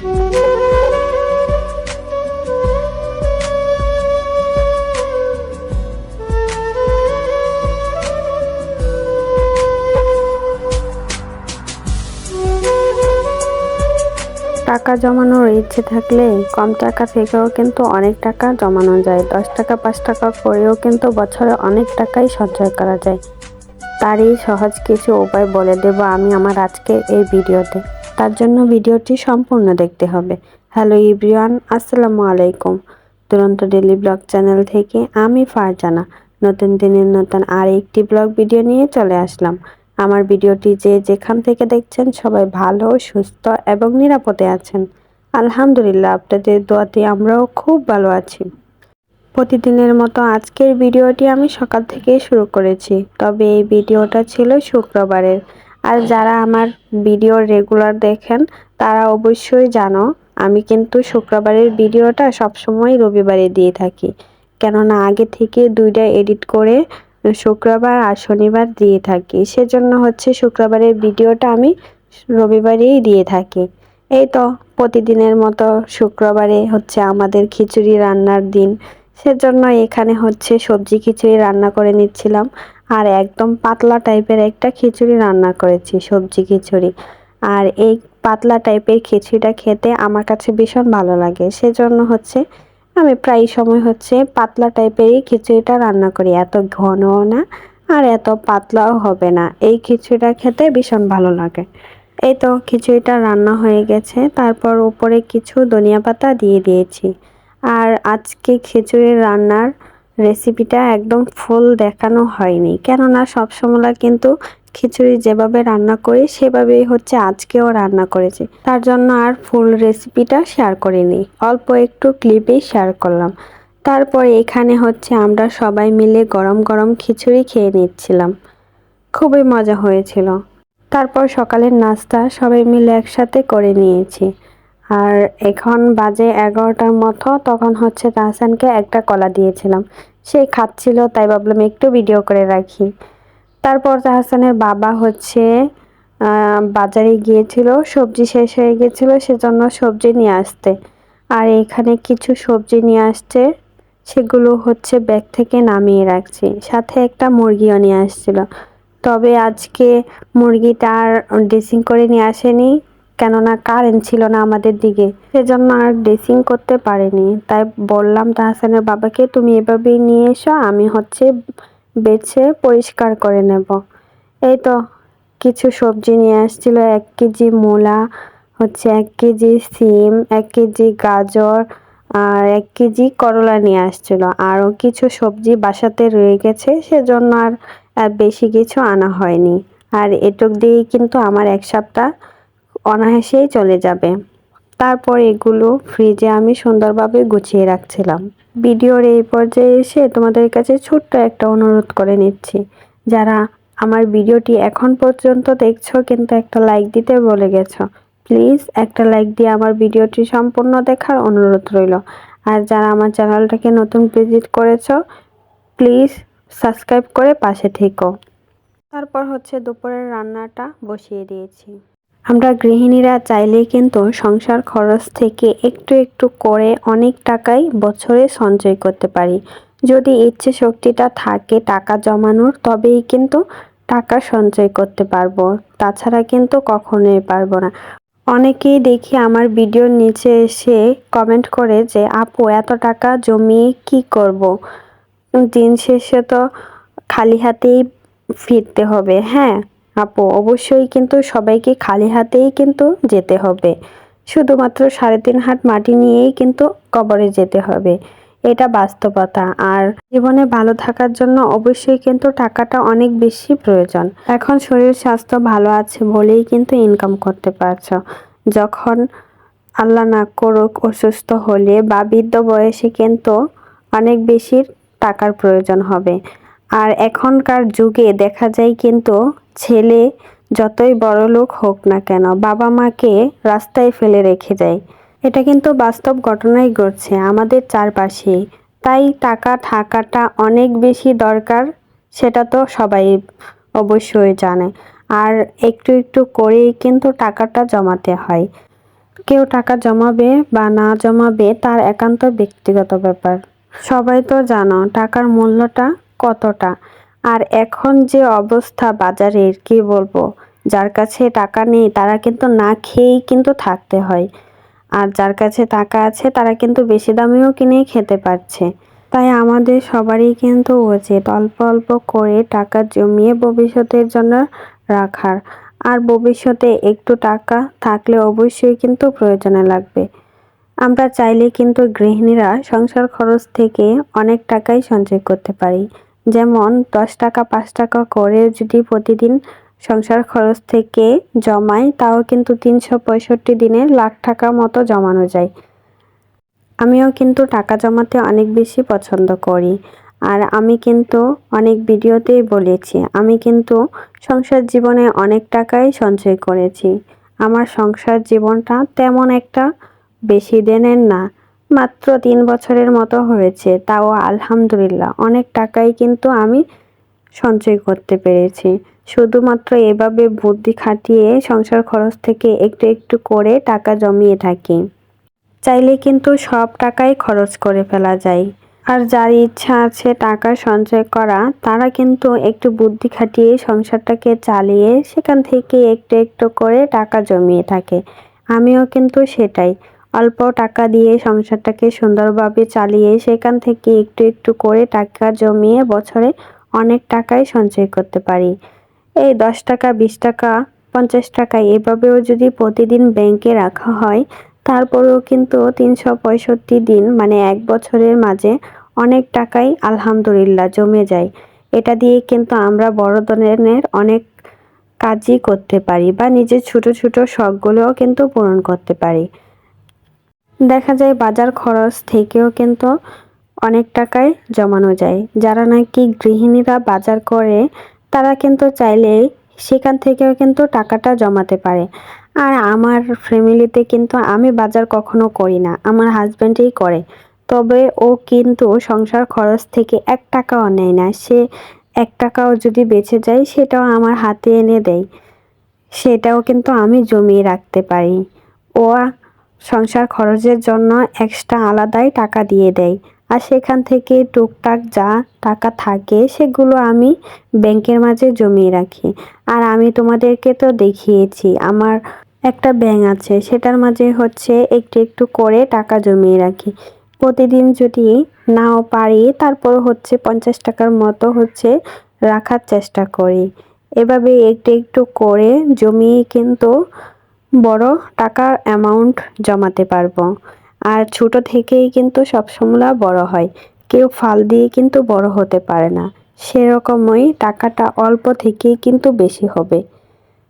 টাকা জমানোর ইচ্ছে থাকলে কম টাকা থেকেও কিন্তু অনেক টাকা জমানো যায়। দশ টাকা, পাঁচ টাকা করেও কিন্তু বছরে অনেক টাকাই সঞ্চয় করা যায়। তারই সহজ কিছু উপায় বলে দেব আমি আমার আজকে এই ভিডিওতে। তার জন্য ভিডিওটি সম্পূর্ণ দেখতে হবে। হ্যালো ইব্রিয়ান আসসালামু আলাইকুম। দুরন্ত ডেলি ব্লগ চ্যানেল থেকে আমি ফারজানা। নতুন দিনের নতুন আর একটি ব্লগ ভিডিও নিয়ে চলে আসলাম। আমার ভিডিওটি যে যেখান থেকে দেখছেন সবাই ভালো, সুস্থ এবং নিরাপদে আছেন। আলহামদুলিল্লাহ, আপনাদের দোয়াতে আমরাও খুব ভালো আছি। প্রতিদিনের মতো আজকের ভিডিওটি আমি সকাল থেকেই শুরু করেছি। তবে এই ভিডিওটা ছিল শুক্রবারের। আর যারা আমার ভিডিও রেগুলার দেখেন তারা অবশ্যই জানো আমি কিন্তু শুক্রবারের ভিডিওটা সবসময় রবিবারে দিয়ে থাকি। কেননা আগে থেকে দুইটা এডিট করে শুক্রবার আর শনিবার দিয়ে থাকি। সেজন্য হচ্ছে শুক্রবারের ভিডিওটা আমি রবিবারেই দিয়ে থাকি। এই তো প্রতিদিনের মতো শুক্রবারে হচ্ছে আমাদের খিচুড়ি রান্নার দিন। সেজন্য এখানে হচ্ছে সবজি খিচুড়ি রান্না করে নিচ্ছিলাম। আর একদম পাতলা টাইপের একটা খিচুড়ি রান্না করেছি, সবজি খিচুড়ি। আর এই পাতলা টাইপের খিচুড়িটা খেতে আমার কাছে ভীষণ ভালো লাগে। সেজন্য হচ্ছে আমি প্রায় সময় হচ্ছে পাতলা টাইপেরই খিচুড়িটা রান্না করি। এত ঘনও না আর এত পাতলাও হবে না। এই খিচুড়িটা খেতে ভীষণ ভালো লাগে। এই তো খিচুড়িটা রান্না হয়ে গেছে। তারপর উপরে কিছু ধনিয়া পাতা দিয়ে দিয়েছি। আর আজকে খিচুড়ির রান্নার রেসিপিটা একদম ফুল দেখানো হয়নি। কেননা সবসময় কিন্তু খিচুড়ি যেভাবে রান্না করি, সেভাবেই হচ্ছে আজকেও রান্না করেছি। তার জন্য আর ফুল রেসিপিটা শেয়ার করিনি। অল্প একটু ক্লিপেই শেয়ার করলাম। তারপর এখানে হচ্ছে আমরা সবাই মিলে গরম গরম খিচুড়ি খেয়ে নিচ্ছিলাম। খুবই মজা হয়েছিল। তারপর সকালের নাস্তা সবাই মিলে একসাথে করে নিয়েছি। আর এখন বাজে এগারোটার মতো, তখন হচ্ছে তাহসানকে একটা কলা দিয়েছিলাম। সে খাচ্ছিল, তাই ভাবলাম একটু ভিডিও করে রাখি। তারপর তাহসানের বাবা হচ্ছে বাজারে গিয়েছিল, সবজি শেষ হয়ে গেছিল সেজন্য সবজি নিয়ে আসতে। আর এখানে কিছু সবজি নিয়ে আসছে, সেগুলো হচ্ছে ব্যাগ থেকে নামিয়ে রাখছি। সাথে একটা মুরগিও নিয়ে আসছিল। তবে আজকে মুরগিটা আর ড্রেসিং করে নিয়ে আসেনি। কেননা কারেন্ট ছিল না আমাদের দিকে। সেজন্য আর ড্রেসিং করতে পারিনি। তাই বললাম তাহসানের বাবাকে, তুমি এভাবেই নিয়ে এসো, আমি হচ্ছে বেছে পরিষ্কার করে নেব। এই তো কিছু সবজি নিয়ে আসছিল, এক কেজি মূলা, হচ্ছে এক কেজি সিম, এক কেজি গাজর, আর এক কেজি করলা নিয়ে আসছিল। আরও কিছু সবজি বাসাতে রয়ে গেছে, সেজন্য আর বেশি কিছু আনা হয়নি। আর এটুক দিয়েই কিন্তু আমার এক সপ্তাহ অনায়াসেই চলে যাবে। তারপর এগুলো ফ্রিজে আমি সুন্দরভাবে গুছিয়ে রাখছিলাম। ভিডিওর এই পর্যায়ে এসে তোমাদের কাছে ছোট্ট একটা অনুরোধ করে নিচ্ছি। যারা আমার ভিডিওটি এখন পর্যন্ত দেখছ কিন্তু একটা লাইক দিতে বলে গেছো প্লিজ একটা লাইক দিয়ে আমার ভিডিওটি সম্পূর্ণ দেখার অনুরোধ রইল। আর যারা আমার চ্যানেলটাকে নতুন ভিজিট করেছ প্লিজ সাবস্ক্রাইব করে পাশে থেকো। তারপর হচ্ছে দুপুরের রান্নাটা বসিয়ে দিয়েছি। আমরা গৃহিণীরা চাইলেই কিন্তু সংসার খরচ থেকে একটু একটু করে অনেক টাকাই বছরে সঞ্চয় করতে পারি। যদি ইচ্ছে শক্তিটা থাকে টাকা জমানোর, তবেই কিন্তু টাকা সঞ্চয় করতে পারব। তাছাড়া কিন্তু কখনোই পারব না। অনেকেই দেখি আমার ভিডিওর নিচে এসে কমেন্ট করে যে, আপু, এত টাকা জমিয়ে কি করব। দিন শেষে তো খালি হাতেই ফিরতে হবে। হ্যাঁ আপু, অবশ্যই কিন্তু সবাইকে খালি হাতেই কিন্তু যেতে হবে। শুধুমাত্র সাড়ে তিন হাত মাটি নিয়েই কিন্তু কবরে যেতে হবে। এটা বাস্তবতা। আর জীবনে ভালো থাকার জন্য অবশ্যই কিন্তু টাকাটা অনেক বেশি প্রয়োজন। এখন শরীর স্বাস্থ্য ভালো আছে বলেই কিন্তু ইনকাম করতে পারছ। যখন আল্লাহ না করুক অসুস্থ হলে বা বৃদ্ধ বয়সে কিন্তু অনেক বেশি টাকার প্রয়োজন হবে। আর এখনকার যুগে দেখা যায় কিন্তু ছেলে যতই বড় লোক হোক না কেন, বাবা মাকে রাস্তায় ফেলে রেখে যায় এটা কিন্তু বাস্তব ঘটনাই ঘটছে আমাদের চারপাশে। তাই টাকা থাকাটা অনেক বেশি দরকার, সেটা তো সবাই অবশ্যই জানে। আর একটু একটু করেই কিন্তু টাকাটা জমাতে হয়। কেউ টাকা জমাবে বা না জমাবে তার একান্ত ব্যক্তিগত ব্যাপার। সবাই তো জানো টাকার মূল্যটা কতটা। আর এখন যে অবস্থা বাজারের, কি বলব? যার কাছে টাকা নেই, তারা কিন্তু না খেয়েই কিন্তু থাকতে হয়। আর যার কাছে টাকা আছে, তারা কিন্তু বেশি দামেও কিনে খেতে পারছে। তাই আমাদের সবারই কিন্তু উচিত অল্প অল্প করে টাকা জমিয়ে ভবিষ্যতের জন্য রাখার। আর ভবিষ্যতে একটু টাকা থাকলে অবশ্যই কিন্তু প্রয়োজনে লাগবে। আমরা চাইলে কিন্তু গৃহিণীরা সংসার খরচ থেকে অনেক টাকাই সঞ্চয় করতে পারি। যেমন দশ টাকা, পাঁচ টাকা করে যদি প্রতিদিন সংসার খরচ থেকে জমাই তাও কিন্তু তিনশো পঁয়ষট্টি দিনে লাখ টাকা মতো জমানো যায়। আমিও কিন্তু টাকা জমাতে অনেক বেশি পছন্দ করি। আর আমি কিন্তু অনেক ভিডিওতেই বলেছি, আমি কিন্তু সংসার জীবনে অনেক টাকাই সঞ্চয় করেছি। আমার সংসার জীবনটা তেমন একটা বেশি দিনের না। মাত্র তিন বছরের মতো হয়েছে, তাও আলহামদুলিল্লাহ। অনেক টাকাই কিন্তু আমি সঞ্চয় করতে পেরেছি। শুধুমাত্র এভাবে বুদ্ধি খাটিয়ে সংসার খরচ থেকে একটু একটু করে টাকা জমিয়ে থাকি। চাইলে কিন্তু সব টাকাই খরচ করে ফেলা যায়। আর যার ইচ্ছা আছে টাকা সঞ্চয় করা, তারা কিন্তু একটু বুদ্ধি খাটিয়ে সংসারটাকে চালিয়ে সেখান থেকে একটু একটু করে টাকা জমিয়ে থাকে। আমিও কিন্তু সেটাই। অল্প টাকা দিয়ে সংসারটাকে সুন্দরভাবে চালিয়ে সেখান থেকে একটু একটু করে টাকা জমিয়ে বছরে অনেক টাকাই সঞ্চয় করতে পারি। এই দশ টাকা, বিশ টাকা, পঞ্চাশ টাকা এভাবেও যদি প্রতিদিন ব্যাংকে রাখা হয়, তারপরেও কিন্তু তিনশো পঁয়ষট্টি দিন মানে এক বছরের মাঝে অনেক টাকাই আলহামদুলিল্লাহ জমে যায়। এটা দিয়ে কিন্তু আমরা বড় ধরনের অনেক কাজই করতে পারি বা নিজের ছোট ছোট শখগুলোও কিন্তু পূরণ করতে পারি। দেখা যায় বাজার খরচ থেকেও কিন্তু অনেক টাকায় জমানো যায়। যারা নাকি গৃহিণীরা বাজার করে, তারা কিন্তু চাইলে সেখান থেকেও কিন্তু টাকাটা জমাতে পারে। আর আমার ফ্যামিলিতে কিন্তু আমি বাজার কখনো করি না, আমার হাজব্যান্ডই করে। তবে ও কিন্তু সংসার খরচ থেকে এক টাকাও নেয় না, সে এক টাকাও যদি বেঁচে যায়, সেটাও আমার হাতে এনে দেয়। সেটাও কিন্তু আমি জমিয়ে রাখতে পারি। ও সংসার খরচের জন্য এক্সট্রা আলাদাই টাকা দিয়ে দেয়। আর সেখান থেকে টুকটাক যা টাকা থাকে, সেগুলো আমি ব্যাংকের মাঝে জমিয়ে রাখি। আর আমি তোমাদেরকে তো দেখিয়েছি, আমার একটা ব্যাংক আছে, সেটার মাঝে হচ্ছে একটু একটু করে টাকা জমিয়ে রাখি। প্রতিদিন যদি নাও পারি, তারপর হচ্ছে পঞ্চাশ টাকার মতো হচ্ছে রাখার চেষ্টা করি। এভাবে একটু একটু করে জমিয়ে কিন্তু বড় টাকা অ্যামাউন্ট জমাতে পারব। আর ছোট থেকেই কিন্তু সব সবসময় বড় হয়। কেউ ফাল দিয়ে কিন্তু বড় হতে পারে না। সেরকমই টাকাটা অল্প থেকেই কিন্তু বেশি হবে।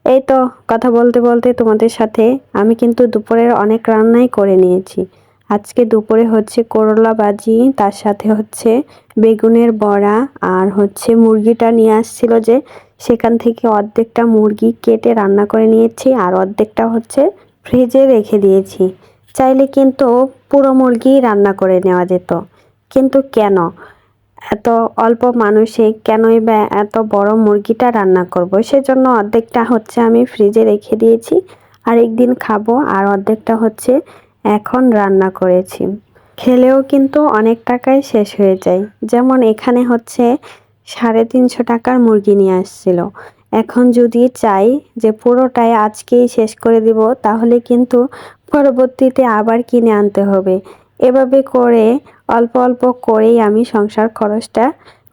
এই তো, কথা বলতে বলতে তোমাদের সাথে আমি কিন্তু দুপুরের অনেক রান্নাই করে নিয়েছি। আজকে দুপুরে হচ্ছে করলা বাজি তার সাথে হচ্ছে বেগুনের বড়া আর হচ্ছে মুরগিটা নিয়ে আসছিল যে সেখান থেকে অর্ধেকটা মুরগি কেটে রান্না করে নিয়েছি আর অর্ধেকটা হচ্ছে ফ্রিজে রেখে দিয়েছি। চাইলে কিন্তু পুরো মুরগি রান্না করে নেওয়া যেত। কিন্তু কেন? এত অল্প মানুষে কেনই বা এত বড় মুরগিটা রান্না করব? সেজন্য অর্ধেকটা হচ্ছে আমি ফ্রিজে রেখে দিয়েছি। আর একদিন খাব আর অর্ধেকটা হচ্ছে এখন রান্না করেছি। খেলেও কিন্তু অনেক টাকাই শেষ হয়ে যায়। যেমন এখানে হচ্ছে সাড়ে তিনশো টাকার মুরগি নিয়ে আসছিল। এখন যদি চাই যে পুরোটাই আজকেই শেষ করে দিব, তাহলে কিন্তু পরবর্তীতে আবার কিনে আনতে হবে। এভাবে করে, অল্প অল্প করেই আমি সংসার খরচটা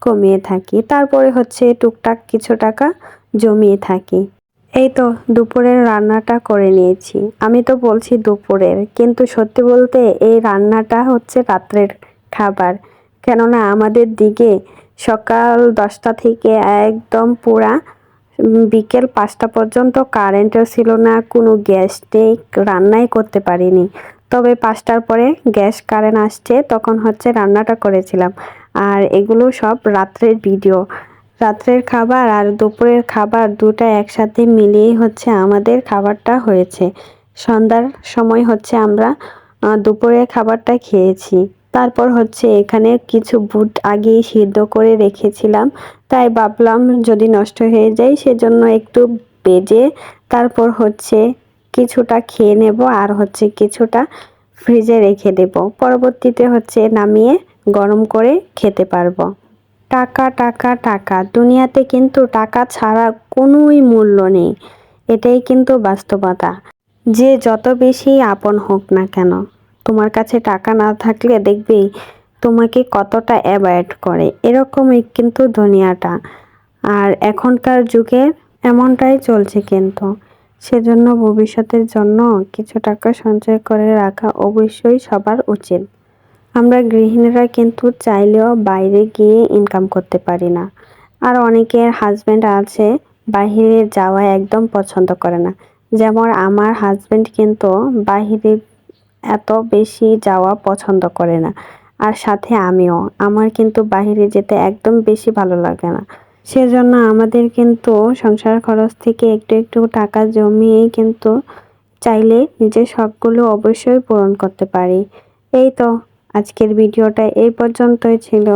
কমিয়ে থাকি। তারপরে হচ্ছে টুকটাক কিছু টাকা জমিয়ে থাকি। এই তো, দুপুরের রান্নাটা করে নিয়েছি। আমি তো বলছি দুপুরের, কিন্তু সত্যি বলতে এই রান্নাটা হচ্ছে রাত্রের খাবার। কেননা আমাদের দিকে সকাল দশটা থেকে একদম পুরা বিকেল পাঁচটা পর্যন্ত কারেন্টও ছিল না, কোনো গ্যাস নেই, রান্নাই করতে পারিনি। তবে পাঁচটার পরে গ্যাস কারেন্ট আসছে, তখন হচ্ছে রান্নাটা করেছিলাম। আর এগুলো সব রাত্রের ভিডিও। রাত্রের খাবার আর দুপুরের খাবার দুটা একসাথে মিলিয়েই হচ্ছে আমাদের খাবারটা হয়েছে। সন্ধ্যার সময় হচ্ছে আমরা দুপুরের খাবারটা খেয়েছি। তারপর হচ্ছে এখানে কিছু বুট আগেই সিদ্ধ করে রেখেছিলাম। তাই ভাবলাম যদি নষ্ট হয়ে যায় সেজন্য একটু বেজে তারপর হচ্ছে কিছুটা খেয়ে নেব আর হচ্ছে কিছুটা ফ্রিজে রেখে দেব। পরবর্তীতে হচ্ছে নামিয়ে গরম করে খেতে পারব। টাকা টাকা টাকা। দুনিয়াতে কিন্তু টাকা ছাড়া কোনোই মূল্য নেই। এটাই কিন্তু বাস্তবতা। যে যত বেশি আপন হোক না কেন, তোমার কাছে টাকা না থাকলে দেখবি তোমাকে কতটা অ্যাভয়েড করে। এরকমই কিন্তু দুনিয়াটা। আর এখনকার যুগে এমনটাই চলছে কিন্তু। সেজন্য ভবিষ্যতের জন্য কিছু টাকা সঞ্চয় করে রাখা অবশ্যই সবার উচিত। আমরা গৃহিণীরা কিন্তু চাইলেও বাইরে গিয়ে ইনকাম করতে পারি না। আর অনেকের হাজব্যান্ড আছে, বাহিরে যাওয়া একদম পছন্দ করে না। যেমন আমার হাজব্যান্ড কিন্তু বাহিরে এত বেশি যাওয়া পছন্দ করে না। আর সাথে আমিও, আমার কিন্তু বাহিরে যেতে একদম বেশি ভালো লাগে না। সেজন্য আমাদের কিন্তু সংসার খরচ থেকে একটু একটু টাকা জমিয়েই কিন্তু চাইলে নিজের শখগুলো অবশ্যই পূরণ করতে পারি। এই তো। আজকের ভিডিওটা এই পর্যন্তই ছিল।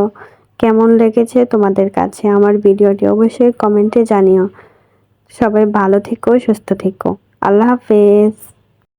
কেমন লেগেছে তোমাদের কাছে আমার ভিডিওটি অবশ্যই কমেন্টে জানিও। সবাই ভালো থেকো, সুস্থ থেকো। আল্লাহ হাফেজ।